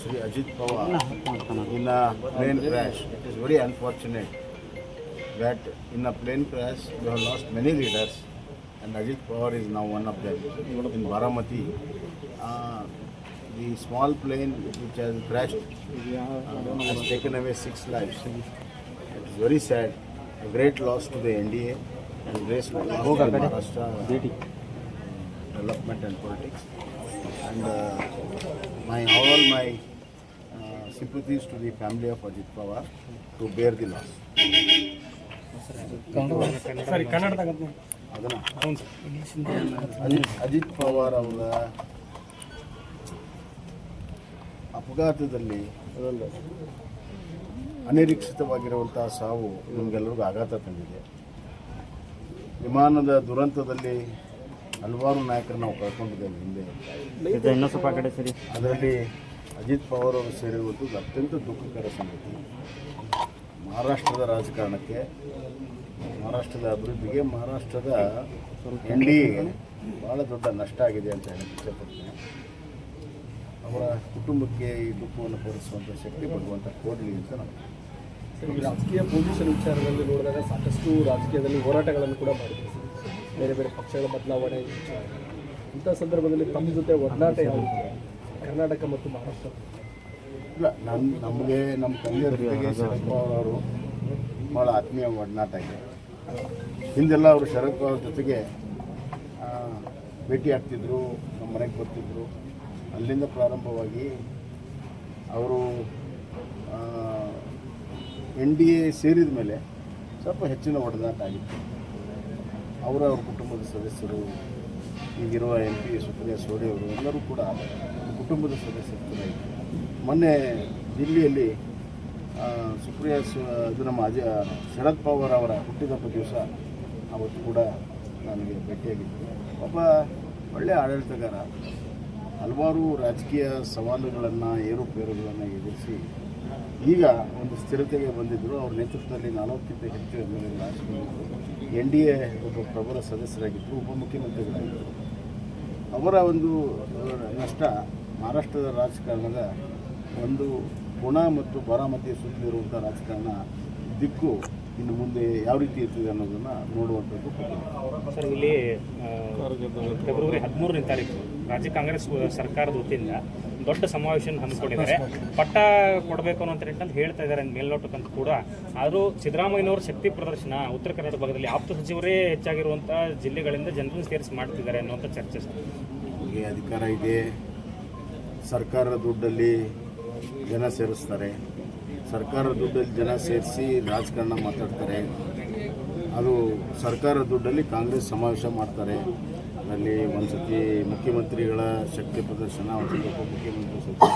Sri Ajit Pawar in a plane crash. It is very unfortunate that in a plane crash we have lost many leaders and Ajit Pawar is now one of them. In Baramati, uh, the small plane which has crashed uh, has taken away six lives. It is very sad, a great loss to the NDA and great loss to Maharashtra development and politics. And uh, my all my sympathies to the family of Ajit Pawar to bear the loss. ಅದನ್ನ? ಅಜಿತ್ ಅಜಿತ್ ಪವಾರ್ ಅವರ ಅಪಘಾತದಲ್ಲಿ ಅನಿರೀಕ್ಷಿತವಾಗಿರುವಂತಹ ಸಾವು ನಮಗೆಲ್ಲರಿಗೂ ಆಘಾತ ತಂದಿದೆ. ವಿಮಾನದ ದುರಂತದಲ್ಲಿ ಹಲವಾರು ನಾಯಕರು ನಾವು ಕಳ್ಕೊಂಡಿದ್ದೇವೆ ಹಿಂದೆ. ಇನ್ನೂ ಸ್ವಲ್ಪ ಆ ಕಡೆ ಸರಿ. ಅದರಲ್ಲಿ ಅಜಿತ್ ಪವಾರ್ ಅವರು ಸೇರಿರುವುದು ಅತ್ಯಂತ ದುಃಖಕರ ಸಂಗತಿ. ಮಹಾರಾಷ್ಟ್ರದ ರಾಜಕಾರಣಕ್ಕೆ, ಮಹಾರಾಷ್ಟ್ರದ ಅಭಿವೃದ್ಧಿಗೆ, ಮಹಾರಾಷ್ಟ್ರದ ಎನ್ ಡಿ ಭಾಳ ದೊಡ್ಡ ನಷ್ಟ ಆಗಿದೆ ಅಂತ ಹೇಳಕ್ಕೆ ಇಷ್ಟಪಡ್ತೀನಿ ಅವರ ಕುಟುಂಬಕ್ಕೆ ಈ ದುಃಖವನ್ನು ಭರಿಸುವಂಥ ಶಕ್ತಿ ಪಡುವಂಥ ಕೊಡಲಿ ಅಂತ ನಾನು ರಾಜಕೀಯ ಪೊಸಿಷನ್ ವಿಚಾರದಲ್ಲಿ ನೋಡಿದಾಗ ಸಾಕಷ್ಟು ರಾಜಕೀಯದಲ್ಲಿ ಹೋರಾಟಗಳನ್ನು ಕೂಡ ಮಾಡಿದ್ದೀವಿ ಬೇರೆ ಬೇರೆ ಪಕ್ಷಗಳ ಬದಲಾವಣೆ. ಇಂಥ ಸಂದರ್ಭದಲ್ಲಿ ತಮ್ಮ ಜೊತೆ ಒಡನಾಟ ಯಾವುದು? ಕರ್ನಾಟಕ ಮತ್ತು ಮಹಾರಾಷ್ಟ್ರ. ಇಲ್ಲ ನನ್ನ ನಮಗೆ ನಮ್ಮ ತಂದೆಯವರಿಗೆ ಶರದ್ ಪವಾರ್ ಅವರು ಭಾಳ ಆತ್ಮೀಯ ಒಡನಾಟ ಇದೆ. ಹಿಂದೆಲ್ಲ ಅವರು ಶರದ್ ಪವಾರ್ ಜೊತೆಗೆ ಭೇಟಿ ಆಗ್ತಿದ್ರು ನಮ್ಮ ಮನೆಗೆ ಬರ್ತಿದ್ರು. ಅಲ್ಲಿಂದ ಪ್ರಾರಂಭವಾಗಿ ಅವರು ಎನ್ ಡಿ ಎ ಸೇರಿದ ಮೇಲೆ ಸ್ವಲ್ಪ ಹೆಚ್ಚಿನ ಒಡನಾಟ ಆಗಿತ್ತು. ಅವರ ಅವ್ರ ಕುಟುಂಬದ ಸದಸ್ಯರು ಈಗಿರುವ ಎಂ ಪಿ ಸುಪ್ರಿಯಾ ಸೋಡಿ ಅವರು ಎಲ್ಲರೂ ಕೂಡ ಕುಟುಂಬದ ಸದಸ್ಯರು ಮೊನ್ನೆ ದಿಲ್ಲಿಯಲ್ಲಿ ಸುಪ್ರಿಯಾ ಇದು ನಮ್ಮ ಅಜ, ಶರದ್ ಪವಾರ್ ಅವರ ಹುಟ್ಟಿದಪ್ಪ ದಿವಸ ಅವತ್ತು ಕೂಡ ನನಗೆ ಭೇಟಿಯಾಗಿತ್ತು ಒಬ್ಬ ಒಳ್ಳೆಯ ಆಡಳಿತಗಾರ, ಹಲವಾರು ರಾಜಕೀಯ ಸವಾಲುಗಳನ್ನು, ಏರುಪೇರುಗಳನ್ನು ಎದುರಿಸಿ ಈಗ ಒಂದು ಸ್ಥಿರತೆಗೆ ಬಂದಿದ್ದರು ಅವ್ರ ನೇತೃತ್ವದಲ್ಲಿ ನಲವತ್ತಕ್ಕಿಂತ ಹೆಚ್ಚು M L A N D A ಒಬ್ಬ ಪ್ರಬಲ ಸದಸ್ಯರಾಗಿದ್ದರು ಉಪಮುಖ್ಯಮಂತ್ರಿಗಳಾಗಿದ್ದರು ಅವರ ಒಂದು ನಷ್ಟ ಮಹಾರಾಷ್ಟ್ರದ ರಾಜಕಾರಣದ ಒಂದು ಗುಣ ಮತ್ತು ಬಾರಾಮತಿಯ ಸುತ್ತಲಿರುವಂಥ ರಾಜಕಾರಣ ದಿಕ್ಕು ಇನ್ನು ಮುಂದೆ ಯಾವ ರೀತಿ ಇರ್ತದೆ ಅನ್ನೋದನ್ನು ನೋಡುವಂಥದ್ದು. ಸರ್, ಇಲ್ಲಿ ಫೆಬ್ರವರಿ ಹದಿಮೂರನೇ ತಾರೀಕು ರಾಜ್ಯ ಕಾಂಗ್ರೆಸ್ ಸರ್ಕಾರದ ವತಿಯಿಂದ ದೊಡ್ಡ ಸಮಾವೇಶ ಹಮ್ಮಿಕೊಂಡಿದ್ದಾರೆ. ಪಟ್ಟ ಕೊಡಬೇಕು ಅನ್ನೋ ನಿಟ್ಟಿನಲ್ಲಿ ಹೇಳ್ತಾ ಇದ್ದಾರೆ ಮೇಲ್ನೋಟಕ್ಕಂತ ಕೂಡ. ಆದರೂ ಸಿದ್ದರಾಮಯ್ಯನವರ ಶಕ್ತಿ ಪ್ರದರ್ಶನ ಉತ್ತರ ಕರ್ನಾಟಕ ಭಾಗದಲ್ಲಿ ಆಪ್ತ ಸಚಿವರೇ ಹೆಚ್ಚಾಗಿರುವಂಥ ಜಿಲ್ಲೆಗಳಿಂದ ಜನರನ್ನು ಸೇರಿಸಿ ಮಾಡ್ತಿದ್ದಾರೆ ಅನ್ನುವಂಥ ಚರ್ಚೆ ಅವ್ರಿಗೆ ಅಧಿಕಾರ ಇದೆ. ಸರ್ಕಾರದ ದುಡ್ಡಲ್ಲಿ ಜನ ಸೇರಿಸ್ತಾರೆ. ಸರ್ಕಾರದ ದುಡ್ಡಲ್ಲಿ ಜನ ಸೇರಿಸಿ ರಾಜಕಾರಣ ಮಾತಾಡ್ತಾರೆ. ಅದು ಸರ್ಕಾರದ ದುಡ್ಡಲ್ಲಿ ಕಾಂಗ್ರೆಸ್ ಸಮಾವೇಶ ಮಾಡ್ತಾರೆ. ಅದರಲ್ಲಿ ಒಂದು ಸತಿ ಮುಖ್ಯಮಂತ್ರಿಗಳ ಶಕ್ತಿ ಪ್ರದರ್ಶನ ಒಂದು ಸತಿ ಉಪಮುಖ್ಯಮಂತ್ರಿ ಶಕ್ತಿ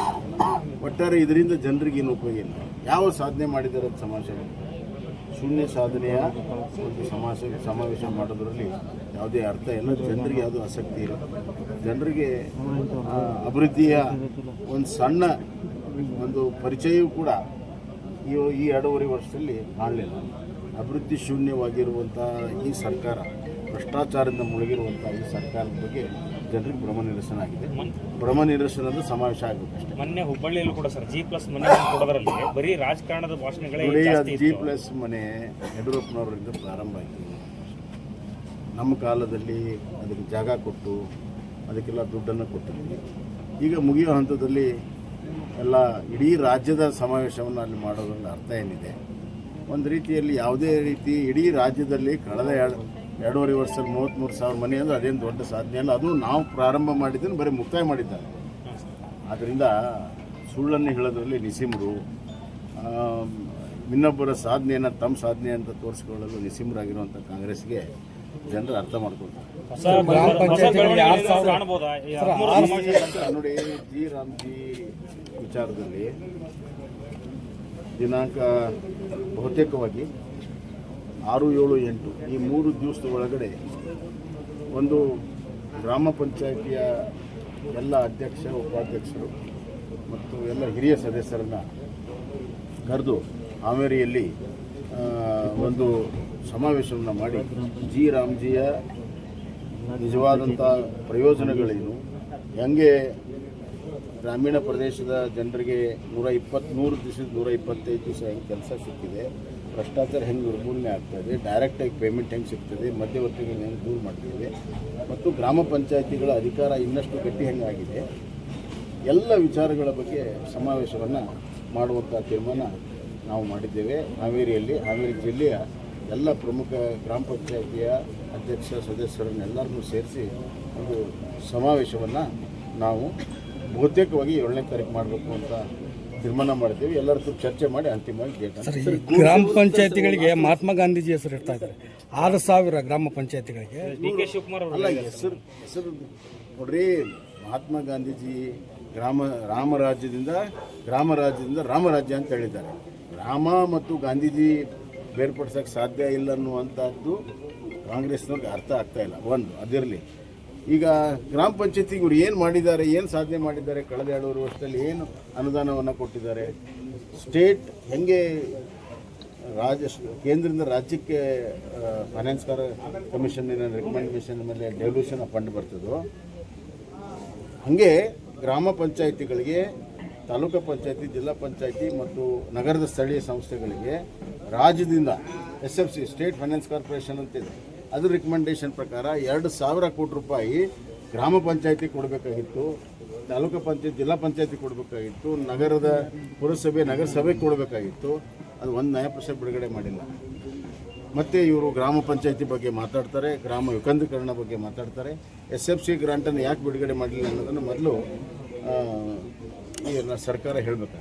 ಒಟ್ಟಾರೆ ಇದರಿಂದ ಜನರಿಗೆ ಏನು ಉಪಯೋಗ ಇಲ್ಲ. ಯಾವ ಸಾಧನೆ ಮಾಡಿದ್ದಾರೆ ಸಮಾಜ? ಶೂನ್ಯ ಸಾಧನೆಯ ಒಂದು ಸಮಾಜ, ಸಮಾವೇಶ ಮಾಡೋದ್ರಲ್ಲಿ ಯಾವುದೇ ಅರ್ಥ ಇಲ್ಲ. ಜನರಿಗೆ ಯಾವುದೂ ಆಸಕ್ತಿ ಇಲ್ಲ. ಜನರಿಗೆ ಅಭಿವೃದ್ಧಿಯ ಒಂದು ಸಣ್ಣ ಒಂದು ಪರಿಚಯವೂ ಕೂಡ ಈ ಈ ಎರಡೂವರೆ ವರ್ಷದಲ್ಲಿ ಕಾಣಲಿಲ್ಲ ಅಭಿವೃದ್ಧಿ ಶೂನ್ಯವಾಗಿರುವಂಥ ಈ ಸರ್ಕಾರ ಭ್ರಷ್ಟಾಚಾರದಿಂದ ಮುಳುಗಿರುವಂಥ ಈ ಸರ್ಕಾರದ ಬಗ್ಗೆ ಜನರಿಗೆ ಭ್ರಮ ನಿರಸನ ಆಗಿದೆ. ಭ್ರಮ ನಿರಸನದ ಸಮಾವೇಶ ಆಗಬೇಕಷ್ಟೇ ಮೊನ್ನೆ ಹುಬ್ಬಳ್ಳಿಯಲ್ಲೂ ಕೂಡ ಸರ್ ಜಿ ಪ್ಲಸ್ ಮನೆ ಕೊಡೋದರಲ್ಲಿ ಬರೀ ರಾಜಕಾರಣದ ಭಾಷಣಗಳೇ ನೋಡಿ ಜಿ. ಪ್ಲಸ್ ಮನೆ ಯಡಿಯೂರಪ್ಪನವರಿಂದ ಪ್ರಾರಂಭ ಆಯಿತು. ನಮ್ಮ ಕಾಲದಲ್ಲಿ ಅದಕ್ಕೆ ಜಾಗ ಕೊಟ್ಟು ಅದಕ್ಕೆಲ್ಲ ದುಡ್ಡನ್ನು ಕೊಟ್ಟಿದ್ವಿ. ಈಗ ಮುಗಿಯೋ ಹಂತದಲ್ಲಿ ಎಲ್ಲ ಇಡೀ ರಾಜ್ಯದ ಸಮಾವೇಶವನ್ನು ಅಲ್ಲಿ ಮಾಡೋದ್ರಲ್ಲಿ ಅರ್ಥ ಏನಿದೆ? ಒಂದು ರೀತಿಯಲ್ಲಿ ಯಾವುದೇ ರೀತಿ ಇಡೀ ರಾಜ್ಯದಲ್ಲಿ ಕಳೆದ ಎರಡು ಎರಡೂವರೆ ವರ್ಷದಲ್ಲಿ ಮೂವತ್ತ್ಮೂರು ಸಾವಿರ ಮನೆ ಅಂದರೆ ಅದೇನು ದೊಡ್ಡ ಸಾಧನೆ ಅಲ್ಲ. ಅದು ನಾವು ಪ್ರಾರಂಭ ಮಾಡಿದ್ದನ್ನು ಬರೀ ಮುಕ್ತಾಯ ಮಾಡಿದ್ದಾರೆ. ಆದ್ದರಿಂದ ಸುಳ್ಳನ್ನು ಹೇಳೋದ್ರಲ್ಲಿ ನಿಸಿಮರು ಇನ್ನೊಬ್ಬರ ಸಾಧನೆಯನ್ನು ತಮ್ಮ ಸಾಧನೆ ಅಂತ ತೋರಿಸ್ಕೊಳ್ಳಲು ನಿಸಿಮರಾಗಿರುವಂಥ ಕಾಂಗ್ರೆಸ್ಗೆ ಜನರು ಅರ್ಥ ಮಾಡ್ಕೊಳ್ತಾರೆ? ನೋಡಿ ಜಿ. ರಾಮ್ಜಿ ವಿಚಾರದಲ್ಲಿ ದಿನಾಂಕ ಬಹುತೇಕವಾಗಿ ಆರು ಏಳು ಎಂಟು ಈ ಮೂರು ದಿವಸದ ಒಳಗಡೆ ಒಂದು ಗ್ರಾಮ ಪಂಚಾಯಿತಿಯ ಎಲ್ಲ ಅಧ್ಯಕ್ಷ, ಉಪಾಧ್ಯಕ್ಷರು ಮತ್ತು ಎಲ್ಲ ಹಿರಿಯ ಸದಸ್ಯರನ್ನು ಕರೆದು ಆಮೇರಿಯಲ್ಲಿ ಒಂದು ಸಮಾವೇಶವನ್ನು ಮಾಡಿ ಜಿ ರಾಮ್ಜಿಯ ನಿಜವಾದಂಥ ಪ್ರಯೋಜನಗಳೇನು? ಹೆಂಗೆ ಗ್ರಾಮೀಣ ಪ್ರದೇಶದ ಜನರಿಗೆ ನೂರ ಇಪ್ಪತ್ತ್ಮೂರು ದಿವಸದ ನೂರ ಇಪ್ಪತ್ತೈದು ದಿವಸ ಹೆಂಗೆ ಕೆಲಸ ಸಿಕ್ಕಿದೆ? ಭ್ರಷ್ಟಾಚಾರ ಹೆಂಗೆ ನಿರ್ಮೂಲನೆ ಇದೆ ಡೈರೆಕ್ಟಾಗಿ ಪೇಮೆಂಟ್ ಹೆಂಗೆ ಸಿಗ್ತದೆ, ಮಧ್ಯವರ್ತಿಗಳನ್ನ ಹೆಂಗೆ ದೂರ ಮಾಡ್ತಿದೆ ಮತ್ತು ಗ್ರಾಮ ಪಂಚಾಯಿತಿಗಳ ಅಧಿಕಾರ ಇನ್ನಷ್ಟು ಗಟ್ಟಿ ಹೆಂಗಾಗಿದೆ ಎಲ್ಲ ವಿಚಾರಗಳ ಬಗ್ಗೆ ಸಮಾವೇಶವನ್ನು ಮಾಡುವಂಥ ತೀರ್ಮಾನ ನಾವು ಮಾಡಿದ್ದೇವೆ. ಹಾವೇರಿಯಲ್ಲಿ, ಹಾವೇರಿ ಜಿಲ್ಲೆಯ ಎಲ್ಲ ಪ್ರಮುಖ ಗ್ರಾಮ ಪಂಚಾಯಿತಿಯ ಅಧ್ಯಕ್ಷ ಸದಸ್ಯರನ್ನೆಲ್ಲರನ್ನೂ ಸೇರಿಸಿ ಒಂದು ಸಮಾವೇಶವನ್ನು ನಾವು ಬಹುತೇಕವಾಗಿ ಏಳನೇ ತಾರೀಕು ಮಾಡಬೇಕು ಅಂತ ತೀರ್ಮಾನ ಮಾಡ್ತೀವಿ ಎಲ್ಲರ ಚರ್ಚೆ ಮಾಡಿ ಅಂತಿಮವಾಗಿ ಡೇಟ್ ಸರ್ ಈ ಗ್ರಾಮ ಪಂಚಾಯತಿಗಳಿಗೆ ಮಹಾತ್ಮ ಗಾಂಧೀಜಿ ಹೆಸರು ಇರ್ತಾ ಇದ್ದಾರೆ. ಆರು ಸಾವಿರ ಗ್ರಾಮ ಪಂಚಾಯತಿಗಳಿಗೆ. ಡಿ ಕೆ ಶಿವಕುಮಾರ್ ಅವರು ಅಲ್ಲ ಹೆಸರು. ಹೆಸರು ನೋಡ್ರಿ ಮಹಾತ್ಮ ಗಾಂಧೀಜಿ ಗ್ರಾಮ ರಾಮರಾಜ್ಯದಿಂದ ಗ್ರಾಮ ರಾಜ್ಯದಿಂದ ರಾಮರಾಜ್ಯ ಅಂತ ಹೇಳಿದ್ದಾರೆ. ರಾಮ ಮತ್ತು ಗಾಂಧೀಜಿ ಬೇರ್ಪಡಿಸೋಕ್ಕೆ ಸಾಧ್ಯ ಇಲ್ಲ ಅನ್ನುವಂಥದ್ದು ಕಾಂಗ್ರೆಸ್ನವ್ರಿಗೆ ಅರ್ಥ ಆಗ್ತಾ ಇಲ್ಲ. ಒಂದು ಅದಿರಲಿ. ಈಗ ಗ್ರಾಮ ಪಂಚಾಯತಿ ಇವರು ಏನು ಮಾಡಿದ್ದಾರೆ, ಏನು ಸಾಧನೆ ಮಾಡಿದ್ದಾರೆ ಕಳೆದ ಎರಡೂವರೆ ವರ್ಷದಲ್ಲಿ, ಏನು ಅನುದಾನವನ್ನು ಕೊಟ್ಟಿದ್ದಾರೆ? ಸ್ಟೇಟ್ ಹೆಂಗೆ ರಾಜ್ಯ, ಕೇಂದ್ರದಿಂದ ರಾಜ್ಯಕ್ಕೆ ಫೈನಾನ್ಸ್ ಕಮಿಷನ್ನಿನ ರೆಕಮೆಂಡೇಷನ್ ಮೇಲೆ ಡೆವಲ್ಯೂಷನ್ ಫಂಡ್ ಬರ್ತದೋ, ಹಾಗೆ ಗ್ರಾಮ ಪಂಚಾಯಿತಿಗಳಿಗೆ, ತಾಲೂಕು ಪಂಚಾಯತಿ, ಜಿಲ್ಲಾ ಪಂಚಾಯತಿ ಮತ್ತು ನಗರದ ಸ್ಥಳೀಯ ಸಂಸ್ಥೆಗಳಿಗೆ ರಾಜ್ಯದಿಂದ S F C state finance corporation ಅಂತಿದೆ ಅದ್ರ ರಿಕಮೆಂಡೇಶನ್ ಪ್ರಕಾರ ಎರಡು ಸಾವಿರ ಕೋಟಿ ರೂಪಾಯಿ ಗ್ರಾಮ ಪಂಚಾಯತಿ ಕೊಡಬೇಕಾಗಿತ್ತು, ತಾಲೂಕು ಪಂಚಾಯತ್, ಜಿಲ್ಲಾ ಪಂಚಾಯತಿ ಕೊಡಬೇಕಾಗಿತ್ತು, ನಗರದ ಪುರಸಭೆ, ನಗರಸಭೆ ಕೊಡಬೇಕಾಗಿತ್ತು. ಅದು ಒಂದು ನಯ ಬಿಡುಗಡೆ ಮಾಡಿಲ್ಲ. ಮತ್ತು ಇವರು ಗ್ರಾಮ ಪಂಚಾಯತಿ ಬಗ್ಗೆ ಮಾತಾಡ್ತಾರೆ, ಗ್ರಾಮ ವಿಕೇಂದ್ರೀಕರಣ ಬಗ್ಗೆ ಮಾತಾಡ್ತಾರೆ. ಎಸ್ ಎಫ್ ಸಿ ಗ್ರಾಂಟನ್ನು ಯಾಕೆ ಬಿಡುಗಡೆ ಮಾಡಲಿಲ್ಲ ಅನ್ನೋದನ್ನು ಮೊದಲು ಈ ಸರ್ಕಾರ ಹೇಳಬೇಕು